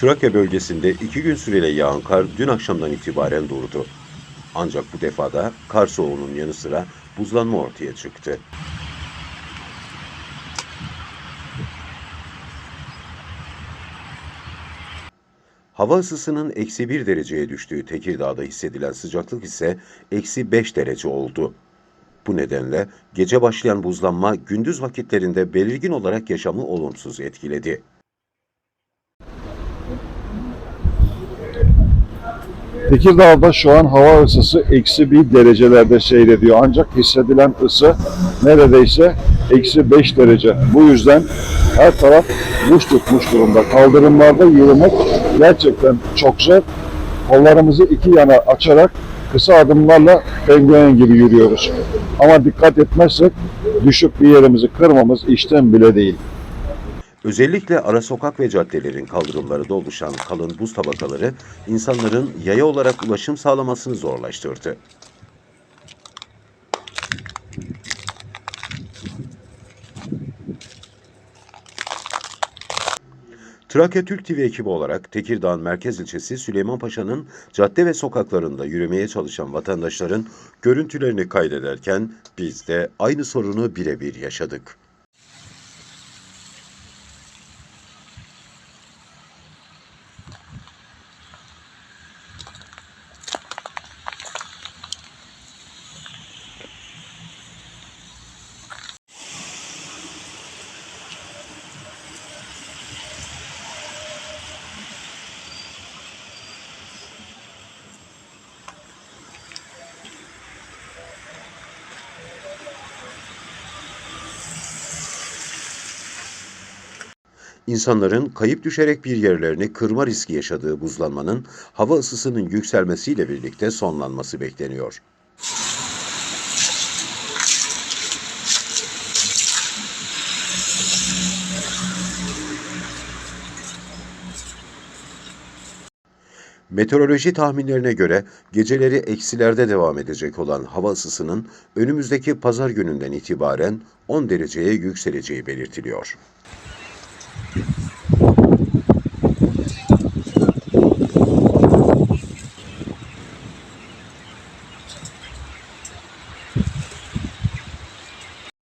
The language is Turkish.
Trakya bölgesinde iki gün süreyle yağan kar dün akşamdan itibaren durdu. Ancak bu defada kar soğuğunun yanı sıra buzlanma ortaya çıktı. Hava ısısının eksi 1 dereceye düştüğü Tekirdağ'da hissedilen sıcaklık ise eksi 5 derece oldu. Bu nedenle gece başlayan buzlanma gündüz vakitlerinde belirgin olarak yaşamı olumsuz etkiledi. Tekirdağ'da şu an hava ısısı eksi bir derecelerde seyrediyor. Ancak hissedilen ısı neredeyse eksi 5 derece. Bu yüzden her taraf buz tutmuş durumda. Kaldırımlarda yürümek gerçekten çok zor. Kollarımızı iki yana açarak kısa adımlarla penguen gibi yürüyoruz. Ama dikkat etmezsek düşüp bir yerimizi kırmamız işten bile değil. Özellikle ara sokak ve caddelerin kaldırımlarında oluşan kalın buz tabakaları insanların yaya olarak ulaşım sağlamasını zorlaştırdı. Trakya Türk TV ekibi olarak Tekirdağ'ın merkez ilçesi Süleymanpaşa'nın cadde ve sokaklarında yürümeye çalışan vatandaşların görüntülerini kaydederken biz de aynı sorunu birebir yaşadık. İnsanların kayıp düşerek bir yerlerini kırma riski yaşadığı buzlanmanın hava ısısının yükselmesiyle birlikte sonlanması bekleniyor. Meteoroloji tahminlerine göre geceleri eksilerde devam edecek olan hava ısısının önümüzdeki pazar gününden itibaren 10 dereceye yükseleceği belirtiliyor.